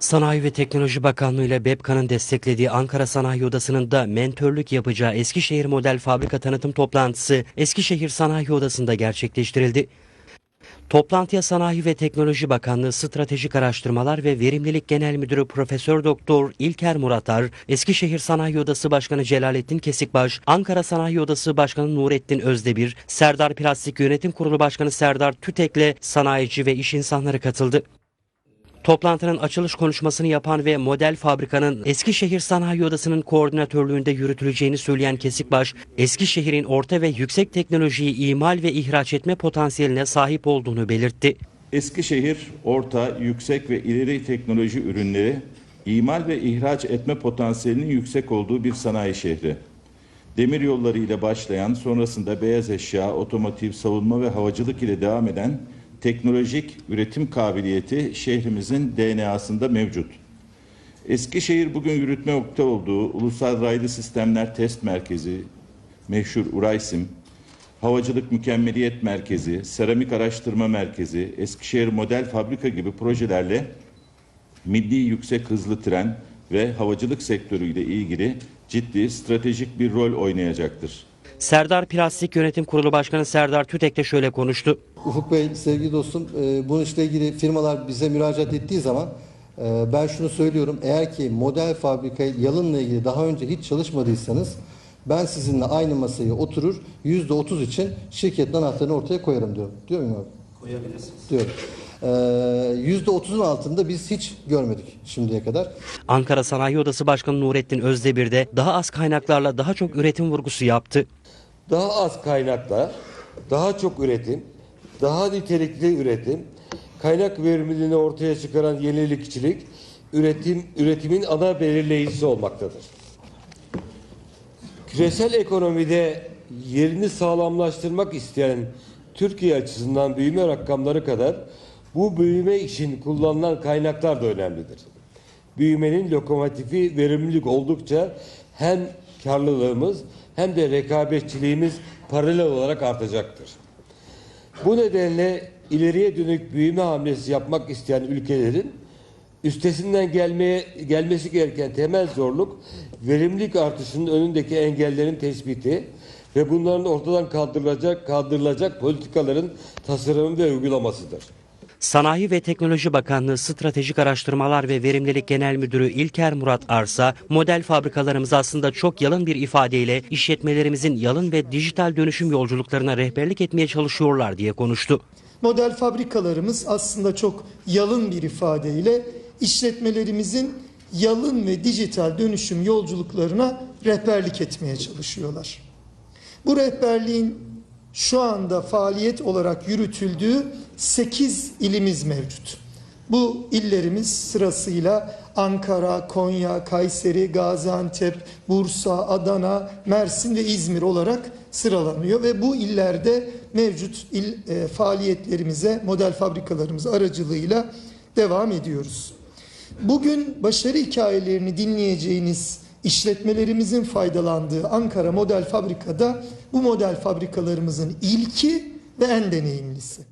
Sanayi ve Teknoloji Bakanlığı ile BEPKA'nın desteklediği Ankara Sanayi Odası'nın da mentörlük yapacağı Eskişehir Model Fabrika tanıtım toplantısı Eskişehir Sanayi Odası'nda gerçekleştirildi. Toplantıya Sanayi ve Teknoloji Bakanlığı Stratejik Araştırmalar ve Verimlilik Genel Müdürü Profesör Doktor İlker Muratar, Eskişehir Sanayi Odası Başkanı Celalettin Kesikbaş, Ankara Sanayi Odası Başkanı Nurettin Özdemir, Serdar Plastik Yönetim Kurulu Başkanı Serdar Tütek'le sanayici ve iş insanları katıldı. Toplantının açılış konuşmasını yapan ve model fabrikanın Eskişehir Sanayi Odası'nın koordinatörlüğünde yürütüleceğini söyleyen Kesikbaş, Eskişehir'in orta ve yüksek teknolojiyi imal ve ihraç etme potansiyeline sahip olduğunu belirtti. Eskişehir orta, yüksek ve ileri teknoloji ürünleri imal ve ihraç etme potansiyelinin yüksek olduğu bir sanayi şehri. Demir yolları ile başlayan, sonrasında beyaz eşya, otomotiv, savunma ve havacılık ile devam eden teknolojik üretim kabiliyeti şehrimizin DNA'sında mevcut. Eskişehir bugün yürütme nokta olduğu Ulusal Raylı Sistemler Test Merkezi, meşhur Uraysim, Havacılık Mükemmeliyet Merkezi, Seramik Araştırma Merkezi, Eskişehir Model Fabrika gibi projelerle milli yüksek hızlı tren ve havacılık sektörüyle ilgili ciddi stratejik bir rol oynayacaktır. Serdar Plastik Yönetim Kurulu Başkanı Serdar Tütek de şöyle konuştu. Ufuk Bey, sevgili dostum, e, bu işle ilgili firmalar bize müracaat ettiği zaman e, ben şunu söylüyorum. Eğer ki model fabrika yalınla ilgili daha önce hiç çalışmadıysanız ben sizinle aynı masaya oturur yüzde otuz için şirketin anahtarını ortaya koyarım diyorum. Diyor muyum abi? Koyabilirsiniz. Diyorum. E, Yüzde otuzun altında biz hiç görmedik şimdiye kadar. Ankara Sanayi Odası Başkanı Nurettin Özdemir de daha az kaynaklarla daha çok üretim vurgusu yaptı. daha az kaynakla, daha çok üretim, daha nitelikli üretim, kaynak verimliliğini ortaya çıkaran yenilikçilik, üretim üretimin ana belirleyicisi olmaktadır. Küresel ekonomide yerini sağlamlaştırmak isteyen Türkiye açısından büyüme rakamları kadar bu büyüme için kullanılan kaynaklar da önemlidir. Büyümenin lokomotifi verimlilik oldukça hem karlılığımız hem de rekabetçiliğimiz paralel olarak artacaktır. Bu nedenle ileriye dönük büyüme hamlesi yapmak isteyen ülkelerin üstesinden gelmeye gelmesi gereken temel zorluk verimlilik artışının önündeki engellerin tespiti ve bunların ortadan kaldırılacak kaldırılacak politikaların tasarımı ve uygulamasıdır. Sanayi ve Teknoloji Bakanlığı Stratejik Araştırmalar ve Verimlilik Genel Müdürü İlker Murat Arsa, model fabrikalarımız aslında çok yalın bir ifadeyle işletmelerimizin yalın ve dijital dönüşüm yolculuklarına rehberlik etmeye çalışıyorlar diye konuştu. Model fabrikalarımız aslında çok yalın bir ifadeyle işletmelerimizin yalın ve dijital dönüşüm yolculuklarına rehberlik etmeye çalışıyorlar. Bu rehberliğin şu anda faaliyet olarak yürütüldüğü 8 ilimiz mevcut. Bu illerimiz sırasıyla Ankara, Konya, Kayseri, Gaziantep, Bursa, Adana, Mersin ve İzmir olarak sıralanıyor ve bu illerde mevcut il e, faaliyetlerimize, model fabrikalarımız aracılığıyla devam ediyoruz. Bugün başarı hikayelerini dinleyeceğiniz işletmelerimizin faydalandığı Ankara Model Fabrika'da bu model fabrikalarımızın ilki ve en deneyimlisi.